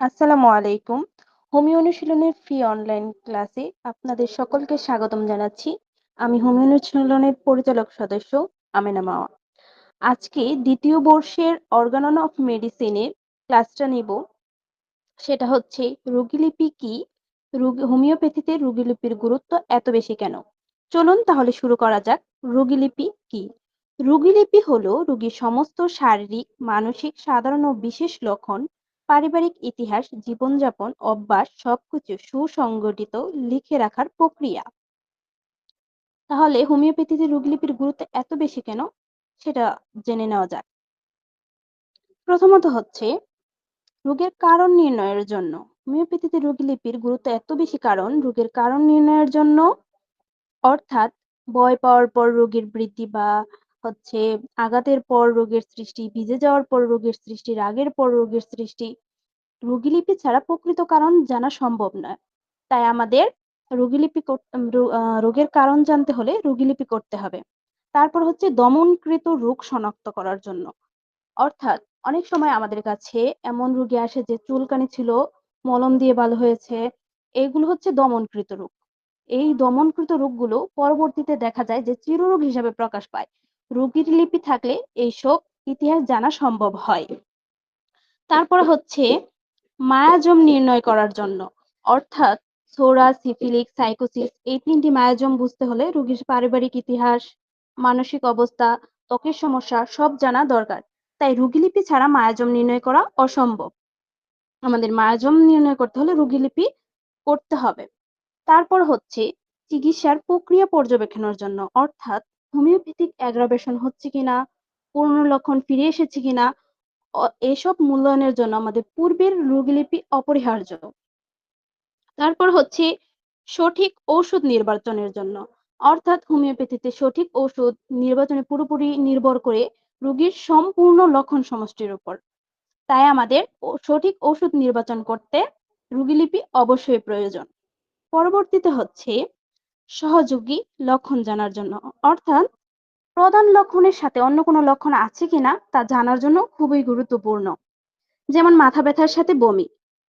আসসালামু আলাইকুম। হোমিও অনুশীলনের ফ্রি অনলাইন ক্লাসে আপনাদের সকলকে স্বাগতম জানাচ্ছি। আমি হোমিও অনুশীলনের পরিচালক সদস্য আমেনা মাওয়া। আজকে দ্বিতীয় বর্ষের অর্গানন অফ মেডিসিনের ক্লাসটা নিব। সেটা হচ্ছে রোগীলিপি কি? রোগী হোমিওপ্যাথিতে রোগীলিপির গুরুত্ব এত বেশি কেন? চলুন তাহলে শুরু করা যাক। রোগীলিপি কি? রোগীলিপি হলো রোগীর সমস্ত শারীরিক, মানসিক, সাধারণ ও বিশেষ লক্ষণ পারিবারিক ইতিহাস, জীবনযাপন, অভ্যাস সবকিছু সুসংগঠিত লিখে রাখার প্রক্রিয়া। তাহলে হোমিওপ্যাথিতে রোগলিপির গুরুত্ব এত বেশি কেন? সেটা জেনে নেওয়া যাক। প্রথমত হচ্ছে রোগের কারণ নির্ণয়ের জন্য। হোমিওপ্যাথিতে রোগীলিপির গুরুত্ব এত বেশি কারণ রোগের কারণ নির্ণয়ের জন্য অর্থাৎ ভয় পাওয়ার পর রোগের বৃদ্ধি বা হচ্ছে আঘাতের পর রোগের সৃষ্টি, ভিজে যাওয়ার পর রোগের সৃষ্টি, রাগের পর রোগের সৃষ্টি। রোগীলিপি ছাড়া প্রকৃত কারণ জানা সম্ভব নয়। তাই আমাদের রোগীলিপি রোগের কারণ জানতে হলে রোগীলিপি করতে হবে। তারপর হচ্ছে দমনকৃত রোগ শনাক্ত করার জন্য। অর্থাৎ অনেক সময় আমাদের কাছে এমন রোগী আসে যে চুলকানি ছিল, মলম দিয়ে ভালো হয়েছে। এগুলো হচ্ছে দমনকৃত রোগ। এই দমনকৃত রোগগুলো পরবর্তীতে দেখা যায় যে চিররোগ হিসাবে প্রকাশ পায়। রোগীর লিপি থাকলে এইসব ইতিহাস জানা সম্ভব হয়। তারপর হচ্ছে মায়াজম নির্ণয় করার জন্য অর্থাৎ সোরা, সিফিলিক, সাইকোসিস এই তিনটি মায়াজম বুঝতে হলে রোগীর পারিবারিক ইতিহাস, মানসিক অবস্থা, ত্বকের সমস্যা সব জানা দরকার। তাই রোগীলিপি ছাড়া মায়াজম নির্ণয় করা অসম্ভব। আমাদের মায়াজম নির্ণয় করতে হলে রোগীলিপি করতে হবে। তারপর হচ্ছে চিকিৎসার প্রক্রিয়া পর্যবেক্ষণের জন্য অর্থাৎ হোমিওপ্যাথিক অ্যাগ্রাভেশন হচ্ছে কিনা, পুরনো লক্ষণ ফিরে এসেছে কিনা এসব মূল্যায়নের জন্য আমাদের পূর্বের রোগীলিপি অপরিহার্য। তারপর হচ্ছে সঠিক ঔষধ নির্বাচনের জন্য অর্থাৎ হোমিওপ্যাথিতে সঠিক ঔষধ নির্বাচনে পুরোপুরি নির্ভর করে রোগীর সম্পূর্ণ লক্ষণ সমষ্টির উপর। তাই আমাদের সঠিক ঔষধ নির্বাচন করতে রুগীলিপি অবশ্যই প্রয়োজন। পরবর্তীতে হচ্ছে সহযোগী লক্ষণ জানার জন্য। অর্থাৎ প্রধান লক্ষণের সাথে অন্য কোনো লক্ষণ আছে কিনা তা জানার জন্য খুবই গুরুত্বপূর্ণ। যেমন মাথা ব্যথার সাথে বমি।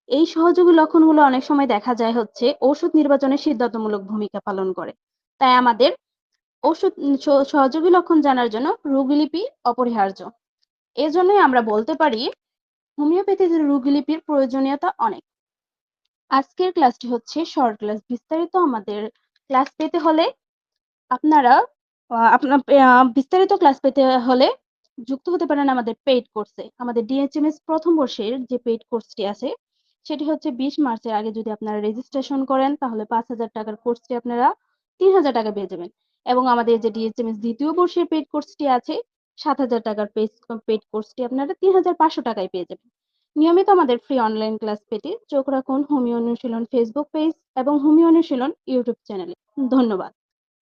এই সহযোগী লক্ষণগুলো অনেক সময় দেখা যায় হচ্ছে ওষুধ নির্বাচনে সিদ্ধান্তমূলক ভূমিকা পালন করে। তাই আমাদের ওষুধ সহযোগী লক্ষণ জানার জন্য রোগীলিপি অপরিহার্য। এজন্যই আমরা বলতে পারি হোমিওপ্যাথিতে রোগীলিপির প্রয়োজনীয়তা অনেক। আজকের ক্লাসটি হচ্ছে শর্ট ক্লাস। বিস্তারিত আমাদের ক্লাস পেতে হলে আপনারা আপনার বিস্তারিত ক্লাস পেতে হলে যুক্ত হতে পারেন আমাদের পেইড কোর্সে আমাদের ডিএচএমএস প্রথম বর্ষের যে পেইড কোর্সটি আছে, সেটি হচ্ছে বিশ মার্চের আগে যদি আপনারা রেজিস্ট্রেশন করেন, তাহলে পাঁচ হাজার টাকার কোর্সটি আপনারা তিন হাজার টাকা পেয়ে যাবেন। এবং আমাদের যে ডিএচএমএস দ্বিতীয় বর্ষের পেইড কোর্সটি আছে, সাত হাজার টাকার পেইড কোর্সটি আপনারা তিন হাজার পাঁচশো টাকায় পেয়ে যাবেন। নিয়মিত আমাদের ফ্রি অনলাইন ক্লাস পেতে চোখ রাখুন হোমিও অনুশীলন ফেসবুক পেজ এবং হোমিও অনুশীলন ইউটিউব চ্যানেলে ধন্যবাদ।